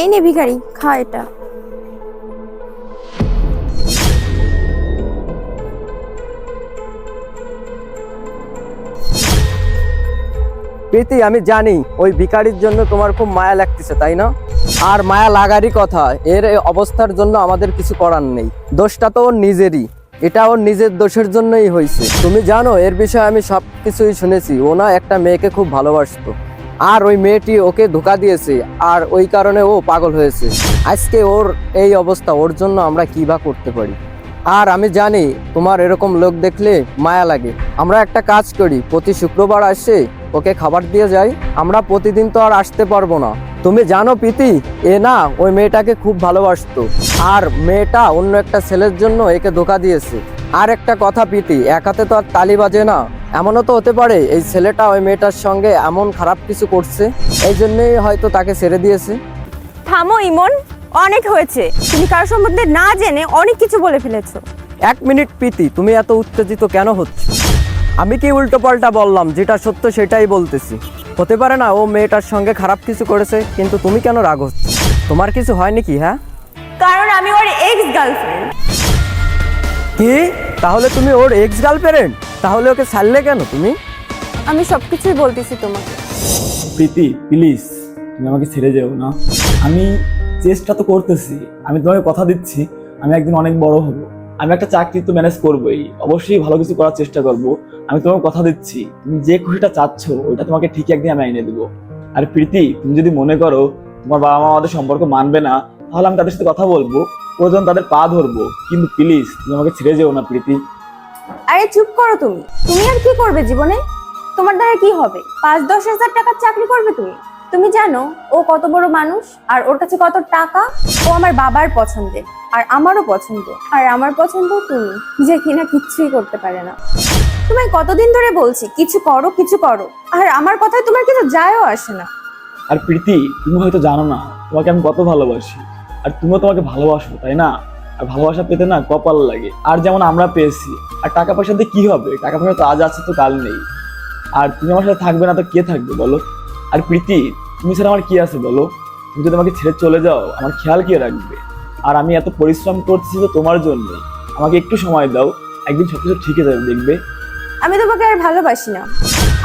এই নে ভিখারি, খা এটা। প্রীতি, আমি জানি ওই ভিখারির জন্য তোমার খুব মায়া লাগতেছে, তাই না? আর মায়া লাগারই কথা, এর অবস্থার জন্য আমাদের কিছু করার নেই। দোষটা তো ওর নিজেরই, এটা ওর নিজের দোষের জন্যই হয়েছে তুমি জানো, এর বিষয়ে আমি সব কিছুই শুনেছি, ও না একটা মেয়েকে খুব ভালোবাসতো। আর ওই মেয়েটি ওকে ধোকা দিয়েছে, আর ওই কারণে ও পাগল হয়েছে। আজকে ওর এই অবস্থা, ওর জন্য আমরা কি বা করতে পারি? আর আমি জানি তোমার এরকম লোক দেখলে মায়া লাগে। আমরা একটা কাজ করি, প্রতি শুক্রবার আসে ওকে খাবার দিয়ে যাই। আমরা প্রতিদিন তো আর আসতে পারব না। তুমি জানো প্রীতি, এ না ওই মেয়েটাকে খুব ভালোবাসতো। আর মেয়েটা অন্য একটা ছেলের জন্য একে ধোকা দিয়েছে। আর একটা কথা প্রীতি এক হাতে তো আর তালি বাজে না। এমনও তো হতে পারে এই ছেলেটা ওই মেয়েটার সঙ্গে এমন খারাপ কিছু করছে এই জন্যই হয়তো তাকে ছেড়ে দিয়েছে। থামো ইমন অনেক হয়েছে। তুমি কারোর সম্বন্ধে না জেনে অনেক কিছু বলে ফেলেছো। এক মিনিট প্রীতি তুমি এত উত্তেজিত কেন হচ্ছে? আমি কি উল্টো পাল্টা বললাম যেটা সত্য সেটাই বলতেছি। হতে পারে না ও মেয়েটার সঙ্গে খারাপ কিছু করেছে কিন্তু তুমি কেন রাগ হচ্ছ? তোমার কিছু হয়নি কি হ্যাঁ? কারণ আমি ওর এক্স গার্লফ্রেন্ড কি? তাহলে তুমি ওর এক্স গার্লফ্রেন্ড তাহলে ওকে ছাড়লে কেন তুমি? আমি সবকিছুই বলতেছি তোমাকে। প্রীতি প্লিজ তুমি আমাকে ছেড়ে যেও না। আমি চেষ্টা তো করতেছি আমি তোমাকে কথা দিচ্ছি আমি একদিন অনেক বড় হব। আমি একটা চাকরি তো ম্যানেজ করবোই অবশ্যই ভালো কিছু করার চেষ্টা করব। আমি তোমাকে কথা দিচ্ছি তুমি যে খুশিটা চাচ্ছ ওইটা তোমাকে ঠিক একদিন আমি এনে দেবো। আর প্রীতি তুমি যদি মনে করো তোমার বাবা মা আমাদের সম্পর্ক মানবে না তাহলে আমি তাদের সাথে কথা বলব প্রয়োজন তাদের পা ধরবো। কিন্তু প্লিজ তুমি আমাকে ছেড়ে যেও না প্রীতি। আরে চুপ করো তুমি। তুমি আর কি করবে জীবনে? তোমার দ্বারা কি হবে? পাঁচ দশ হাজার টাকার চাকরি করবে তুমি? তুমি জানো ও কত বড় মানুষ আর ওর কাছে কত টাকা? ও আমার বাবার পছন্দের আর আমারও পছন্দ। আর আমার পছন্দ তুমি যে কিনা কিচ্ছুই করতে পারে না। তোমায় কতদিন ধরে বলছি কিছু করো কিছু করো। আর আমার কথায় তোমার কিছু যায়ও আসে না। আর প্রীতি তুমি হয়তো জানো না তোমাকে আমি কত ভালোবাসি। আর তুমিও তোমাকে ভালোবাসো, তাই না? আর ভালোবাসা পেতে না কপাল লাগে। আর যেমন আমরা পেয়েছি, আর টাকা পয়সা দিয়ে কি হবে? টাকা পয়সা তো আজ আছে তো কাল নেই। আর তুমি আমার সাথে থাকবে না তো কে থাকবে, বলো? আর প্রীতি, তুমি ছাড়া আমার কি আছে, বলো? তুমি যদি আমাকে ছেড়ে চলে যাও, আমার খেয়াল কে রাখবে? আর আমি এত পরিশ্রম করছি তো তোমার জন্য। আমাকে একটু সময় দাও, একদিন সব কিছু ঠিক যাবে, দেখবে? আমি তোমাকে আর ভালোবাসি না।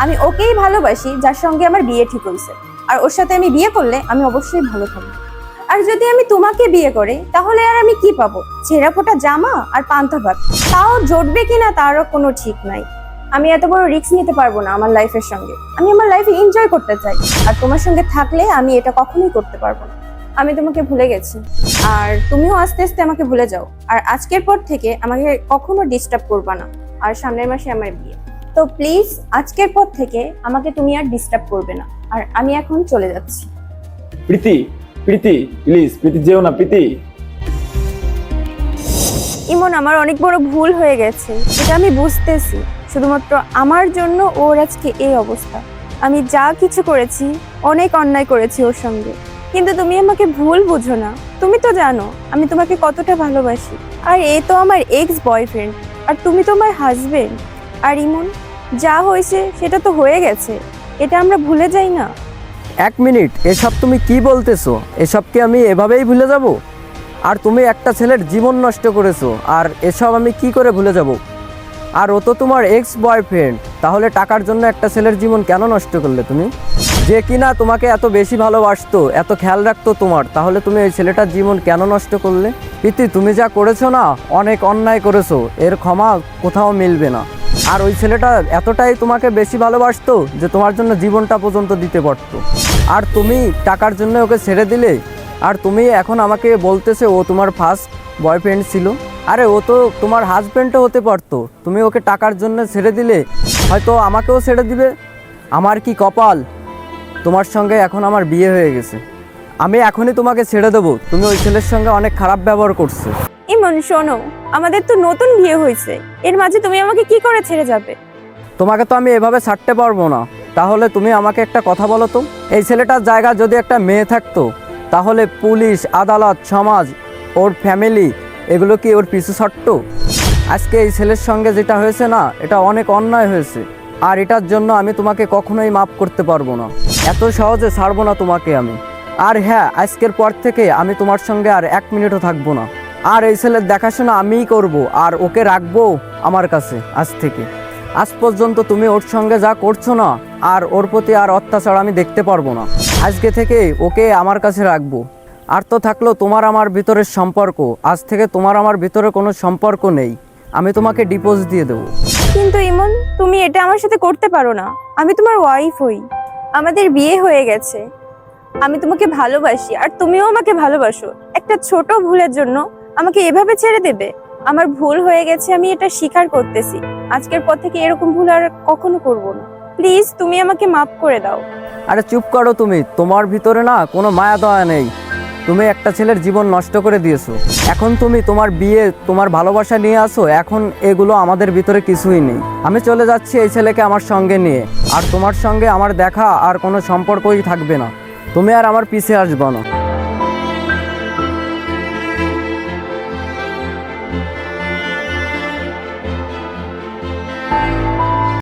আমি ওকেই ভালোবাসি যার সঙ্গে আমার বিয়ে ঠিক হয়েছে। আর ওর সাথে আমি বিয়ে করলে আমি অবশ্যই ভালো থাকব। আর যদি আমি তোমাকে বিয়ে করি, তাহলে আর আমি কি পাবো? ছেঁড়া ফোটা জামা আর পান্তা ভাত। তাও জটবে কিনা তারও কোনো ঠিক নাই। আমি এত বড় রিস্ক নিতে পারব না আমার লাইফের সঙ্গে। আমি আমার লাইফে এনজয় করতে চাই। আর তোমার সঙ্গে থাকলে আমি এটা কখনোই করতে পারব না। আমি তোমাকে ভুলে গেছি। আর তুমিও আস্তে আস্তে আমাকে ভুলে যাও। আর আজকের পর থেকে আমাকে কখনো ডিস্টার্ব করবা না। আর সামনের মাসে আমার বিয়ে। তো প্লিজ আজকের পর থেকে আমাকে তুমি আর ডিস্টার্ব করবে না। আর আমি এখন চলে যাচ্ছি। প্রীতি প্রীতি প্লিজ প্রীতি, যেও না, প্রীতি। ইমন, আমার অনেক বড় ভুল হয়ে গেছে। এটা আমি বুঝতেছি। শুধুমাত্র আমার জন্য ওর আজকে এই অবস্থা। আমি যা কিছু করেছি, অনেক অন্যায় করেছি ওর সঙ্গে। কিন্তু তুমি আমাকে ভুল বুঝো না। তুমি তো জানো, আমি তোমাকে কতটা ভালোবাসি। আর এ তো আমার এক্স বয়ফ্রেন্ড আর তুমি তো আমার হাজবেন্ড আর ইমন, যা হয়েছে, সেটা তো হয়ে গেছে। এটা আমরা ভুলে যাই না। এক মিনিট, এসব তুমি কি বলতেছো? এসবকে আমি এভাবেই ভুলে যাব? আর তুমি একটা ছেলের জীবন নষ্ট করেছ, আর এসব আমি কি করে ভুলে যাব? আর ও তো তোমার এক্স বয়ফ্রেন্ড তাহলে টাকার জন্য একটা ছেলের জীবন কেন নষ্ট করলে তুমি? যে কিনা তোমাকে এত বেশি ভালোবাসতো, এত খেয়াল রাখতো তোমার, তাহলে তুমি এই ছেলেটার জীবন কেন নষ্ট করলে? প্রীতি তুমি যা করেছ না, অনেক অন্যায় করেছ, এর ক্ষমা কোথাও মিলবে না। আর ওই ছেলেটা এতটাই তোমাকে বেশি ভালোবাসতো যে তোমার জন্য জীবনটা পর্যন্ত দিতে পারতো। আর তুমি টাকার জন্য ওকে ছেড়ে দিলে, আর তুমি এখন আমাকে বলতেছে ও তোমার ফার্স্ট বয়ফ্রেন্ড ছিল। আরে ও তো তোমার হাজব্যান্ডও হতে পারতো। তুমি ওকে টাকার জন্য ছেড়ে দিলে, হয়তো আমাকেও ছেড়ে দিবে। আমার কি কপাল? তোমার সঙ্গে এখন আমার বিয়ে হয়ে গেছে। আমি এখনই তোমাকে ছেড়ে দেবো। তুমি ওই ছেলের সঙ্গে অনেক খারাপ ব্যবহার করছ। ইমন শোনো, আমাদের তো নতুন বিয়ে হয়েছে। এর মাঝে তুমি আমাকে কি করে ছেড়ে যাবে? তোমাকে তো আমি এভাবে ছাড়তে পারব না। তাহলে তুমি আমাকে একটা কথা বলো তো? এই ছেলেটার জায়গা যদি একটা মেয়ে থাকতো, তাহলে পুলিশ, আদালত, সমাজ, ওর ফ্যামিলি, এগুলো কি ওর পিছু আজকে এই ছেলের সঙ্গে যেটা হয়েছে না, এটা অনেক অন্যায় হয়েছে। আর এটার জন্য আমি তোমাকে কখনোই মাফ করতে পারব না। এত সহজে ছাড়বো না তোমাকে আমি। আর হ্যাঁ আজকের পর থেকে আমি তোমার সঙ্গে আর এক মিনিটও থাকব না। আর এই ছেলের দেখাশোনা আমিই করব আর ওকে রাখব আমার কাছে আজ থেকে। আজ পর্যন্ত তুমি ওর সঙ্গে যা করছ না, আর ওর প্রতি আর অত্যাচার আমি দেখতে পারব না। আজকে থেকে ওকে আমার কাছে রাখব। আর তো থাকল তোমার আমার ভিতরের সম্পর্ক। আজ থেকে তোমার আমার ভিতরে কোনো সম্পর্ক নেই। আমি তোমাকে ডিপোজ দিয়ে দেবো। কিন্তু ইমন, তুমি এটা আমার সাথে করতে পারো না। আমি তোমার ওয়াইফ হই। আমাদের বিয়ে হয়ে গেছে। আমি তোমাকে ভালোবাসি, আর তুমিও আমাকে ভালোবাসো। একটা ছোট ভুলের জন্য আমাকে এভাবে ছেড়ে দেবে? আমার ভুল হয়ে গেছে, আমি এটা স্বীকার করতেছি। আজকের পর থেকে এরকম ভুল আর কখনো করব না। প্লিজ, তুমি আমাকে মাফ করে দাও। আরে চুপ করো তুমি। তোমার ভিতরে না কোনো মায়া দয়া নেই। তুমি একটা ছেলের জীবন নষ্ট করে দিয়েছ। এখন তুমি তোমার বিয়ে, তোমার ভালোবাসা নিয়ে আসো। এখন এগুলো আমাদের ভিতরে কিছুই নেই। আমি চলে যাচ্ছি এই ছেলেকে আমার সঙ্গে নিয়ে। আর তোমার সঙ্গে আমার দেখা আর কোনো সম্পর্কই থাকবে না। তুমি আর আমার পিছে আসবে না।